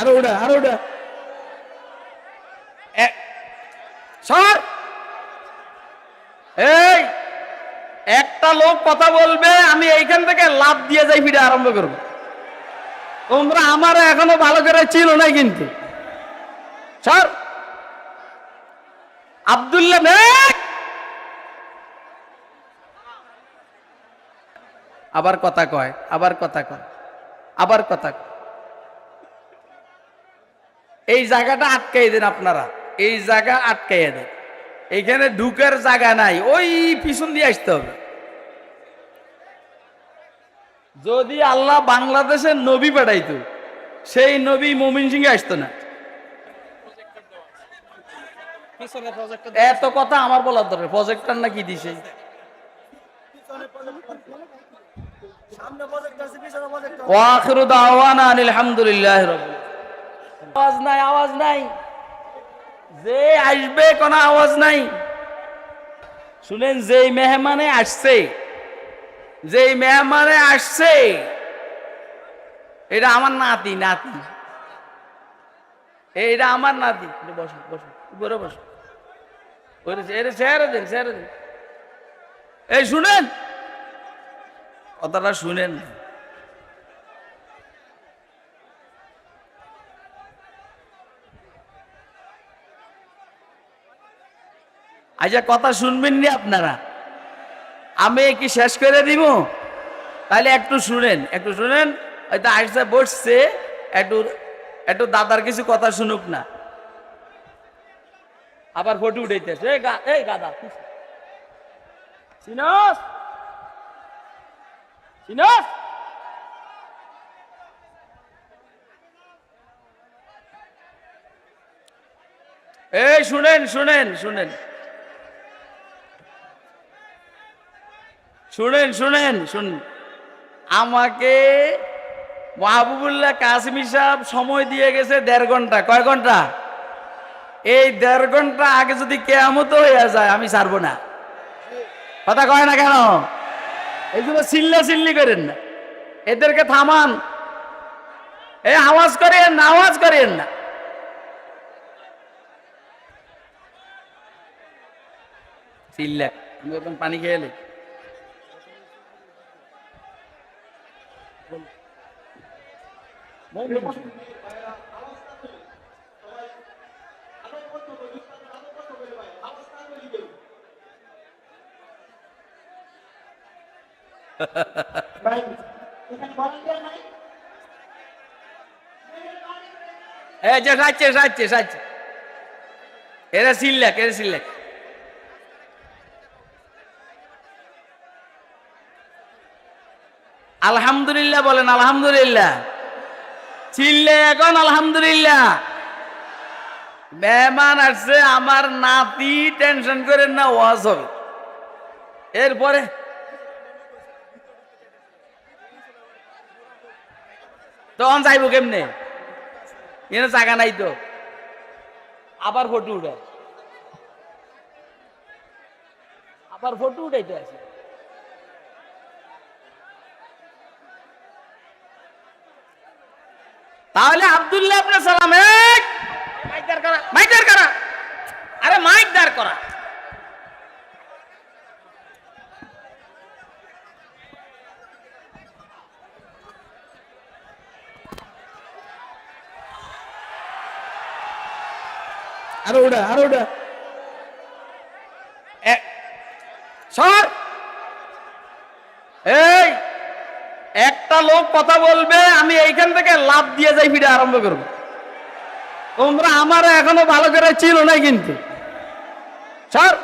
আরও ওটা আরও ওটা সর। এই, একটা লোক কথা বলবে, আমি এইখান থেকে লাভ দিয়ে যাই, ফিরে আরম্ভ করব। তোমরা আমার এখনও ভালো করে ছিল না কিন্তু। সর। আব্দুল্লাহ আবার কথা কয়, আবার কথা কয়, আবার কথা কয়। এই জায়গাটা আটকাই দেন আপনারা। এই জায়গা আটকাই দেন। এইখানে ঢুকার জায়গা নাই ওই পিছন দিয়ে আসতে হবে। যদি আল্লাহ বাংলাদেশের নবী পাঠাইতো সেই নবী মমিন সিংহে আসতো না। এত কথা আমার বলার দরকার প্রজেক্টর না কি দিছে? ওয়াখিরু দাওয়ানা আনিল হামদুলিল্লাহ রাব্বিল আওয়াজ নাই আওয়াজ নাই। যে আসবে কোনো আওয়াজ নাই। শুনেন, যেই মেহমানে আসছে, যেই মেহমানে আসছে, এটা আমার নাতি নাতি। এইটা আমার নাতি। বসো বসো উপরে বসো চেহারা দেন এই শুনেন, কথাটা শুনেন আচ্ছা কথা শুনবেন নি আপনারা? আমি কি শেষ করে দিব? তাহলে একটু শুনেন একটু শুনেন। হয়তো আইসা বসছে, একটু একটু দাদার কিছু কথা শুনুক না। আবার ফটো উঠাইতেছে এই গাদা। চিনস চিনস এই, শুনেন শুনেন শুনেন। শুনেন শুনেন শুনেন। আমাকে মাহবুবুল্লাহ কাশ্মীর সাহেব সময় দিয়ে গেছে দেড় ঘণ্টা। কয় ঘণ্টা? এই দেড় ঘণ্টা আগে যদি কেয়ামত হয়ে যায়, আমি ছাড়বো না। কথা কয় না কেন? এগুলো চিল্লা চিল্লি করেন না। এদেরকে থামান। এ আওয়াজ করেন না, আওয়াজ করেন না। এখন পানি খেয়ে এরা সিল্লাক এরা সিল্লাক আলহামদুলিল্লাহ বলেন, আলহামদুলিল্লাহ। চিল্লে এখন আলহামদুলিল্লাহ। মেহমান আসছে, আমার নাতি টেনশন করেন না, ওয়াজ হবে। এরপরে তখন যাইব কেমনে? এনে জায়গা নাই তো। আবার ফটো উঠে আবার ফটো উঠাইতে আছে তাহলে আবদুল্লাহ আপনার সালাম, এই! মাইক দাঁড় করা? মাইক করা? আরে মাইক দাঁড় করা। আরও ওটা আরও ওটা এ- সর এই একটা লোক কথা বলবে, আমি এইখান থেকে লাভ দিয়ে যাই, ফিরে আরম্ভ করব। তোমরা আমার এখনও ভালো করে ছিল না কিন্তু। সর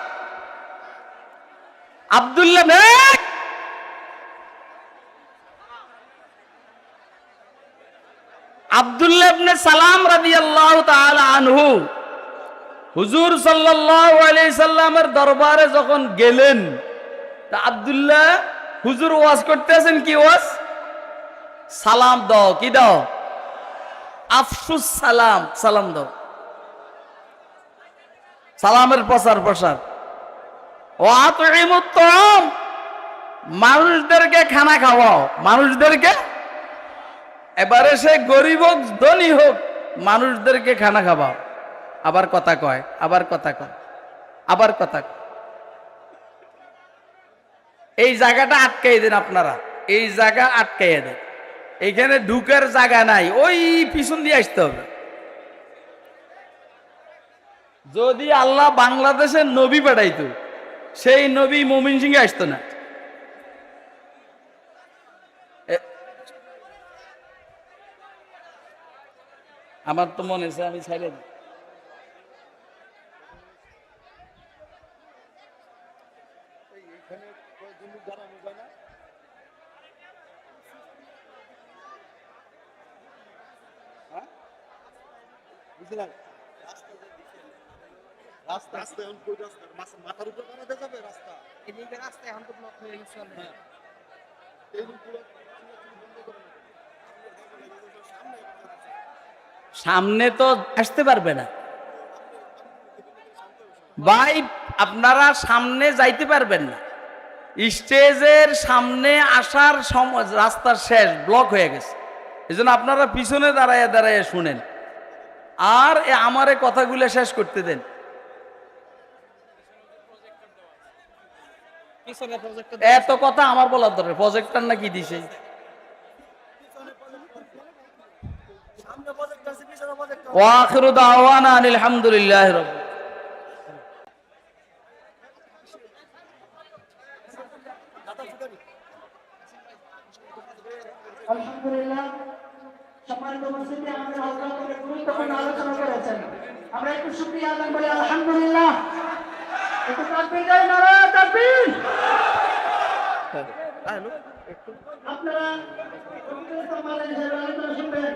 আব্দুল্লাহ সাল্লামের দরবারে যখন গেলেন আব্দুল্লাহ হুজুর ওয়াজ করতেছেন কি ওয়াজ? সালাম দাও, কি দাও? আফসুস সালাম সালাম দাও। সালামের প্রচার, প্রসার। ও আতম মানুষদেরকে খানা খাওয়াও। মানুষদেরকে? এবারে সে গরিব হোক, ধনী হোক, মানুষদেরকে খানা খাওয়াও। আবার কথা কয়, আবার কথা কয়, আবার কথা কয়। এই জায়গাটা আটকাই দেন আপনারা, এই জায়গা আটকাইয়ে দেন। এখানে ঢুকার জায়গা নাই, ওই পিছন দিয়ে আসতে হবে যদি আল্লাহ বাংলাদেশের নবী পাঠাইতো, সেই নবী মমিন সিংহে আসতো না আমার তো মনে আছে, আমি দিই। বুঝলেন? রাস্তা রাস্তা। এখন কই রাস্তা? মাথার উপরে বানাতে যাবে রাস্তা? এদিকে রাস্তায় এখন তো ব্লক হয়ে গেছে। এই সামনে তো আসতে পারবে না। ভাই আপনারা সামনে যাইতে পারবেন না। স্টেজের সামনে আসার সম- রাস্তার শেষ ব্লক হয়ে গেছে। এই জন্য আপনারা পিছনে দাঁড়ায় দাঁড়ায় শুনেন। আর এ আমার এ কথাগুলো শেষ করতে দেন। এত কথা আমার বলার দরকার প্রজেক্টর নাকি দিছে? ওয়াখিরু দাওয়ানা আনিল হামদুলিল্লাহি রাব্বিল আলহামদুলিল্লাহ। সম্মানিত উপস্থিতি আমাদের হজরত অনেক গুরুত্বপূর্ণ আলোচনা করেছেন আমরা একটু শুক্রিয়া আদান করি আলহামদুলিল্লাহ। একটু তাকবীর দেয় নারা তাকবীর আপনারা মালের হিসেবে আলোচনা শুনবেন।